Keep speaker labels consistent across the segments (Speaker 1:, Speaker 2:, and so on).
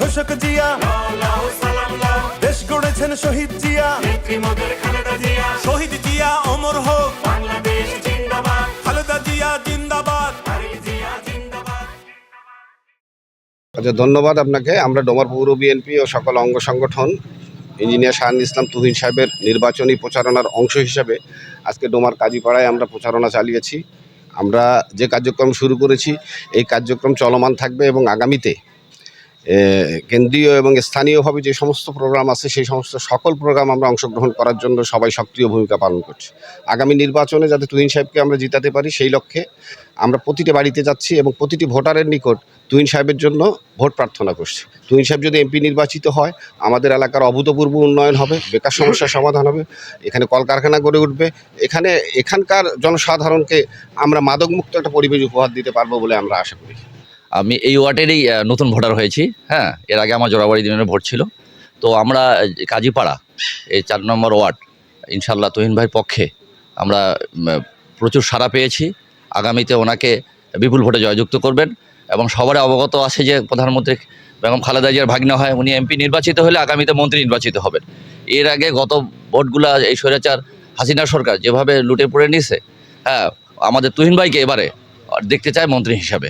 Speaker 1: ঘোষক জিয়া। দেশ গড়েছেন শহীদ জিয়া। শহীদ জিয়া অমর হোক। খালেদা জিয়া জিন্দাবাদ।
Speaker 2: আচ্ছা ধন্যবাদ আপনাকে। আমরা ডোমার পৌর বিএনপি ও সকল অঙ্গ সংগঠন, ইঞ্জিনিয়ার শাহান ইসলাম তুহিন সাহেবের নির্বাচনী প্রচারণার অংশ হিসাবে আজকে ডোমার কাজীপাড়ায় আমরা প্রচারণা চালিয়েছি। আমরা যে কার্যক্রম শুরু করেছি, এই কার্যক্রম চলমান থাকবে এবং আগামীতে কেন্দ্রীয় এবং স্থানীয়ভাবে যে সমস্ত প্রোগ্রাম আছে, সেই সমস্ত সকল প্রোগ্রাম আমরা অংশগ্রহণ করার জন্য সবাই সক্রিয় ভূমিকা পালন করছি। আগামী নির্বাচনে যাতে তুহিন সাহেবকে আমরা জিতাতে পারি, সেই লক্ষ্যে আমরা প্রতিটি বাড়িতে যাচ্ছি এবং প্রতিটি ভোটারের নিকট তুহিন সাহেবের জন্য ভোট প্রার্থনা করছি। তুহিন সাহেব যদি এমপি নির্বাচিত হয়, আমাদের এলাকার অভূতপূর্ব উন্নয়ন হবে, বেকার সমস্যার সমাধান হবে, এখানে কলকারখানা গড়ে উঠবে, এখানে, এখানকার জনসাধারণকে আমরা মাদকমুক্ত একটা পরিবেশ উপহার দিতে পারব বলে আমরা আশা করি।
Speaker 3: আমি এই ওয়ার্ডেরই নতুন ভোটার হয়েছি হ্যাঁ এর আগে আমার জোড়াবাড়ি দিনের ভোট ছিল। তো আমরা কাজীপাড়া, এই চার নম্বর ওয়ার্ড ইনশাল্লাহ তহিন ভাইয়ের পক্ষে আমরা প্রচুর সাড়া পেয়েছি। আগামীতে ওনাকে বিপুল ভোটে জয়যুক্ত করবেন এবং সবার অবগত আছে যে প্রধানমন্ত্রী বেগম খালেদা জিয়ার ভাগ্নে হয়, উনি এমপি নির্বাচিত হলে আগামীতে মন্ত্রী নির্বাচিত হবেন। এর আগে গত ভোটগুলা, এই স্বৈরাচার হাসিনা সরকার যেভাবে লুটে পড়ে নিছে হ্যাঁ আমাদের তুহিন ভাইকে এবারে দেখতে চায় মন্ত্রী হিসাবে।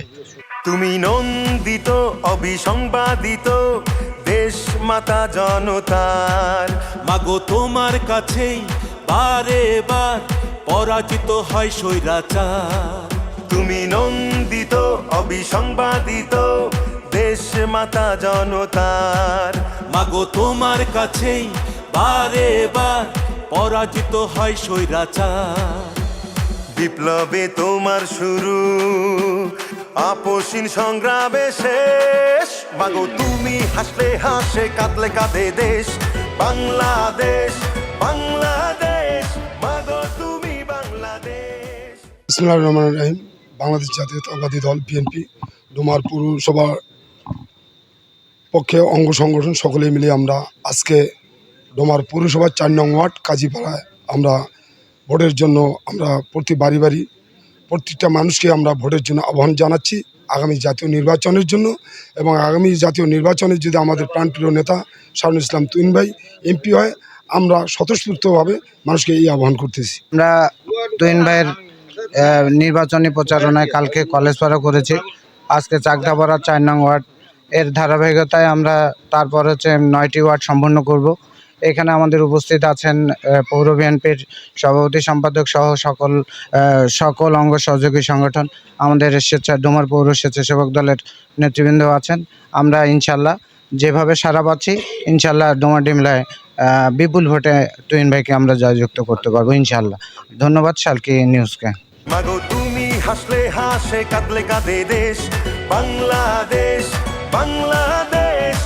Speaker 1: তুমি নন্দিত অবিসংবাদিত দেশ মাতা জনতার। মাগো তোমার কাছেই বারে বার পরাজিত হয় স্বৈরাচার। তুমি নন্দিত অবিসংবাদিত দেশ মাতা জনতার। মাগো তোমার কাছেই বারে বার পরাজিত হয় স্বৈরাচার। বিপ্লবে তোমার শুরু আপসীন সংগ্রামে শেষ। মাগো তুমি হাসলে হাসে, কাঁদলে কাঁদে দেশ। বাংলাদেশ বাংলাদেশ মাগো তুমি বাংলাদেশ।
Speaker 4: ইসলাম রহমান রাহিম, বাংলাদেশ জাতীয়তাবাদী দল, বিএনপি, ডোমার পৌরসভার পক্ষে অঙ্গ সংগঠন সকলে মিলে আমরা আজকে ডোমার পৌরসভার চার নং ওয়ার্ড, কাজীপাড়ায় আমরা ভোটের জন্য আমরা প্রতি বাড়ি বাড়ি প্রত্যেকটা মানুষকে আমরা ভোটের জন্য আহ্বান জানাচ্ছি আগামী জাতীয় নির্বাচনের জন্য এবং আগামী জাতীয় নির্বাচনে যদি আমাদের প্রাণপ্রিয় নেতা শাহুল ইসলাম তুইন ভাই, এমপি হয়, আমরা স্বতঃস্ফূর্তভাবে মানুষকে এই আহ্বান করতেছি।
Speaker 5: আমরা তুহিন ভাইয়ের নির্বাচনী প্রচারণায় কালকে কলেজ পাড়া করেছি। আজকে চাকদাপাড়া চার নং ওয়ার্ড। এর ধারাবাহিকতায় আমরা তারপর হচ্ছে নয়টি ওয়ার্ড সম্পন্ন করব। এখানে আমাদের উপস্থিত আছেন পৌর বিএনপির সভাপতি সম্পাদক সহ সকল সকল অঙ্গ সহযোগী সংগঠন, আমাদের স্বেচ্ছা, ডোমার পৌর স্বেচ্ছাসেবক দলের নেতৃবৃন্দ আছেন। আমরা ইনশাল্লাহ যেভাবে সারা পাচ্ছি ইনশাল্লাহ ডোমার ডিমলায় বিপুল ভোটে তুহিন ভাইকে আমরা জয়যুক্ত করতে পারব ইনশাল্লাহ ধন্যবাদ, শালকি নিউজকে।
Speaker 1: হাসলে হাসে, কাঁদলে কাঁদে দেশ। বাংলাদেশ বাংলাদেশ।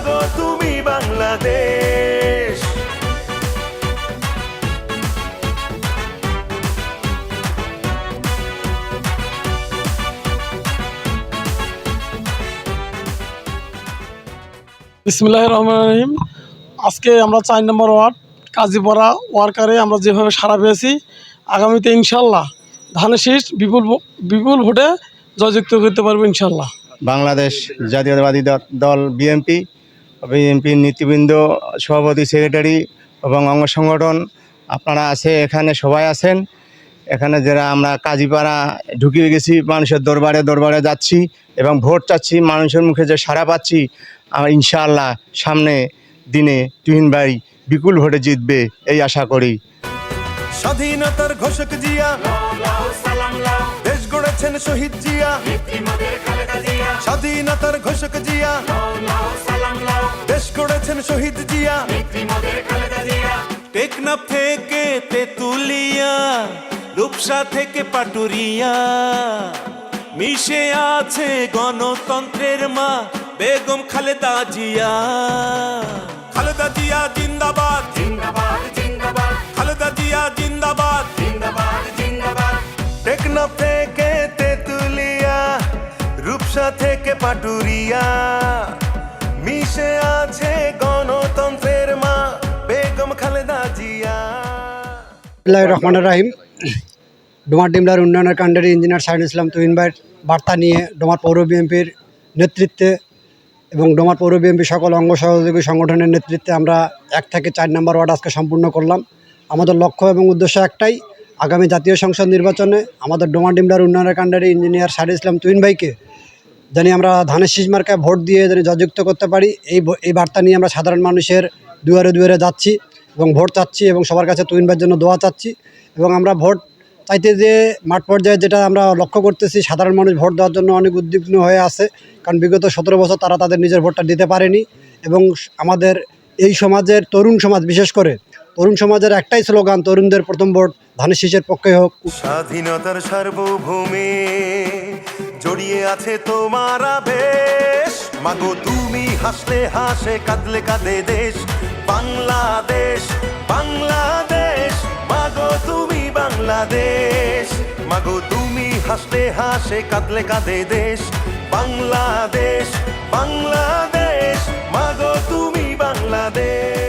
Speaker 1: মাগো তুমি বাংলাদেশ।
Speaker 6: বিসমুল্লাহ রহমান রহিম। আজকে আমরা চার নম্বর ওয়ার্ড কাজীপাড়া ওয়ার্কারে আমরা যেভাবে সারা পেয়েছি আগামীতে ইনশাল্লাহ ধানের শীষ বিপুল ভো- বিপুল ভোটে জয়যুক্ত করতে পারব ইনশাল্লাহ
Speaker 7: বাংলাদেশ জাতীয়তাবাদী দল বিএনপি বিএনপির নেতৃবৃন্দ, সভাপতি, সেক্রেটারি এবং অঙ্গ সংগঠন, আপনারা আছে, এখানে সবাই আছেন। এখানে যারা আমরা কাজীপাড়া ঢুকিয়ে গেছি, মানুষের দরবারে দরবারে যাচ্ছি এবং ভোট চাচ্ছি, মানুষের মুখে যে সাড়া পাচ্ছি আমার ইনশাআল্লাহ সামনে দিনে তুহিন ভাই বিপুল ভোটে জিতবে, এই আশা করি।
Speaker 1: স্বাধীনতার ঘোষক জিয়া, দেশ গড়েছেন শহীদ জিয়া, স্বাধীনতার ঘোষক জিয়া গড়েছেন শহীদ জিয়া। টেকনাফ থেকে তেতুলিয়া, রূপসা থেকে পাটুরিয়া। মিশে আছে গণতন্ত্রের মা বেগম খালেদা জিয়া। খালেদা জিয়া জিন্দাবাদ। জিন্দাবাদ জিন্দাবাদ খালেদা জিয়া জিন্দাবাদ জিন্দাবাদ জিন্দাবাদ। টেকনাফ থেকে তেতুলিয়া, রূপসা থেকে পাটুরিয়া।
Speaker 8: বিসমুল্লাহ রহমান রাহিম। ডোমার ডিমলার উন্নয়নের কাণ্ডারি ইঞ্জিনিয়ার সাইন ইসলাম তুহিন ভাইয়ের বার্তা নিয়ে ডোমার পৌর বিএনপির নেতৃত্বে এবং ডোমার পৌর বিএনপি সকল অঙ্গ সহযোগী সংগঠনের নেতৃত্বে আমরা এক থেকে চার নম্বর ওয়ার্ড আজকে সম্পূর্ণ করলাম। আমাদের লক্ষ্য এবং উদ্দেশ্য একটাই, আগামী জাতীয় সংসদ নির্বাচনে আমাদের ডোমা ডিমলার উন্নয়নের কাণ্ডারি ইঞ্জিনিয়ার সাইদ ইসলাম তুইন ভাইকে জানি আমরা ধানের শীষ মার্কায় ভোট দিয়ে জানি জয়যুক্ত করতে পারি। এই এই বার্তা নিয়ে আমরা সাধারণ মানুষের দুয়ারে দুয়ারে যাচ্ছি। এবং ভোট চাচ্ছি এবং সবার কাছে তুইন ভাইয়ের জন্য দোয়া চাচ্ছি এবং আমরা ভোট চাইতে যে মাঠ পর্যায়ে যেটা আমরা লক্ষ্য করতেছি, সাধারণ মানুষ ভোট দেওয়ার জন্য অনেক উদ্বিগ্ন হয়ে আছে। কারণ বিগত সতেরো বছর তারা তাদের নিজের ভোটটা দিতে পারেনি এবং আমাদের এই সমাজের তরুণ সমাজ, বিশেষ করে তরুণ সমাজের একটাই স্লোগান, তরুণদের প্রথম ভোট, ধানের শীষের পক্ষে হোক।
Speaker 1: স্বাধীনতার সার্বভৌমে জড়িয়ে আছে তোমার আবেশ। মাগো, তুমি হাসলে হাসে, কাঁদলে কাঁদে দেশ। বাংলাদেশ বাংলাদেশ। মাগো, তুমি বাংলাদেশ। মাগো, তুমি হাসলে হাসে, কাঁদলে কাঁদে দেশ। বাংলাদেশ বাংলাদেশ। মাগো, তুমি বাংলাদেশ।